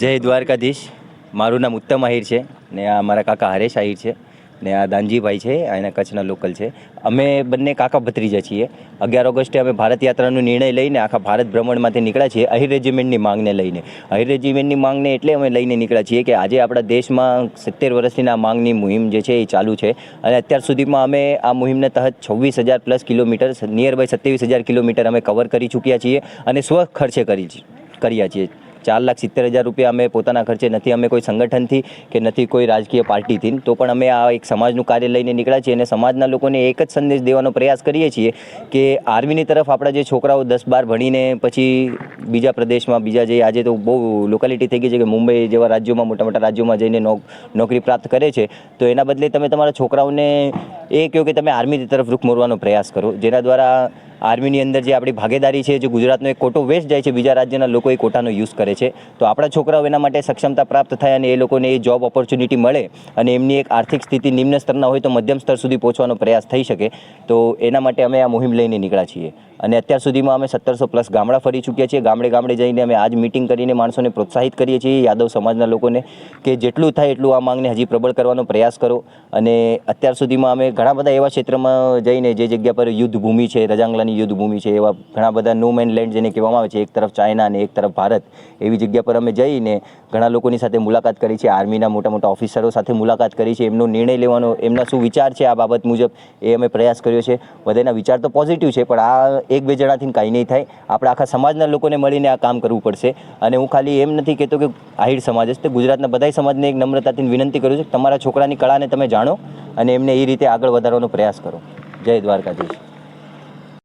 જય દ્વારકાધીશ. મારું નામ ઉત્તમ આહિર છે ને આ મારા કાકા હરેશ આહિર છે ને આ દાનજીભાઈ છે એના કચ્છના લોકલ છે. અમે બંને કાકા ભત્રીજા છીએ. અગિયાર ઓગસ્ટે અમે ભારત યાત્રાનો નિર્ણય લઈને આખા ભારત ભ્રમણમાંથી નીકળ્યા છીએ અહિર રેજિમેન્ટની માંગને લઈને. અહિર રેજિમેન્ટની માંગને એટલે અમે લઈને નીકળ્યા છીએ કે આજે આપણા દેશમાં સિત્તેર વર્ષની આ માંગની મુહિમ જે છે એ ચાલુ છે અને અત્યાર સુધીમાં અમે આ મુહિમને તહત છવ્વીસ હજાર પ્લસ કિલોમીટર નિયર બાય સત્યાવીસ હજાર કિલોમીટર અમે કવર કરી ચૂક્યા છીએ અને સ્વ ખર્ચે કરી કર્યા છીએ. ચાર લાખ સિત્તેર હજાર રૂપિયા અમે પોતાના ખર્ચે નથી, અમે કોઈ સંગઠનથી કે નથી, કોઈ રાજકીય પાર્ટીથી. તો પણ અમે આ એક સમાજનું કાર્ય લઈને નીકળ્યા છીએ અને સમાજના લોકોને એક જ સંદેશ દેવાનો પ્રયાસ કરીએ છીએ કે આર્મીની તરફ આપણા જે છોકરાઓ દસ બાર ભણીને પછી બીજા પ્રદેશમાં, બીજા જે આજે તો બહુ લોકાલિટી થઈ ગઈ છે કે મુંબઈ જેવા રાજ્યોમાં, મોટા મોટા રાજ્યોમાં જઈને નોક, નોકરી પ્રાપ્ત કરે છે, તો એના બદલે તમે તમારા છોકરાઓને એ કહો કે તમે આર્મીની તરફ રૂખ મોરવાનો પ્રયાસ કરો. જેના દ્વારા આર્મીની અંદર જે આપણી ભાગીદારી છે, જે ગુજરાતનો એક કોટો વેસ્ટ જાય છે, બીજા રાજ્યના લોકો એ કોટાનો યુઝ કરે છે. તો આપણા છોકરાઓ એના માટે સક્ષમતા પ્રાપ્ત થાય અને એ લોકોને એ જોબ ઓપોર્ચ્યુનિટી મળે અને એમની એક આર્થિક સ્થિતિ નિમ્ન સ્તરના હોય તો મધ્યમ સ્તર સુધી પહોંચવાનો પ્રયાસ થઈ શકે. તો એના માટે અમે આ મુહિમ લઈને નીકળ્યા છીએ. અને અત્યાર સુધીમાં અમે સત્તરસો પ્લસ ગામડા ફરી ચૂક્યા છીએ. ગામડે ગામડે જઈને અમે આજ મિટિંગ કરીને માણસોને પ્રોત્સાહિત કરીએ છીએ. યાદવ સમાજના લોકોને કે જેટલું થાય એટલું આ માંગને હજી પ્રબળ કરવાનો પ્રયાસ કરો. અને અત્યાર સુધીમાં અમે ઘણા બધા એવા ક્ષેત્રમાં જઈને જે જગ્યા પર યુદ્ધ ભૂમિ છે, રજાંગલાની યુદ્ધ ભૂમિ છે, એવા ઘણા બધા નો મેન લેન્ડ જેને કહેવામાં આવે છે, એક તરફ ચાઇના અને એક તરફ ભારત, એવી જગ્યા પર અમે જઈને ઘણા લોકોની સાથે મુલાકાત કરી છે. આર્મીના મોટા મોટા ઓફિસરો સાથે મુલાકાત કરી છે. એમનો નિર્ણય લેવાનો, એમના શું વિચાર છે આ બાબત મુજબ એ અમે પ્રયાસ કર્યો છે. બધાના વિચાર તો પોઝિટિવ છે, પણ આ એક બે જણાથી કાંઈ નહીં થાય. આપણે આખા સમાજના લોકોને મળીને આ કામ કરવું પડશે. અને હું ખાલી એમ નથી કહેતો કે આહિર સમાજ જ તે ગુજરાતના બધાય સમાજને એક નમ્રતાથી વિનંતી કરું છું કે તમારા છોકરાની કળાને તમે જાણો અને એમને એ રીતે આગળ વધારવાનો પ્રયાસ કરો. જય દ્વારકાધીશ.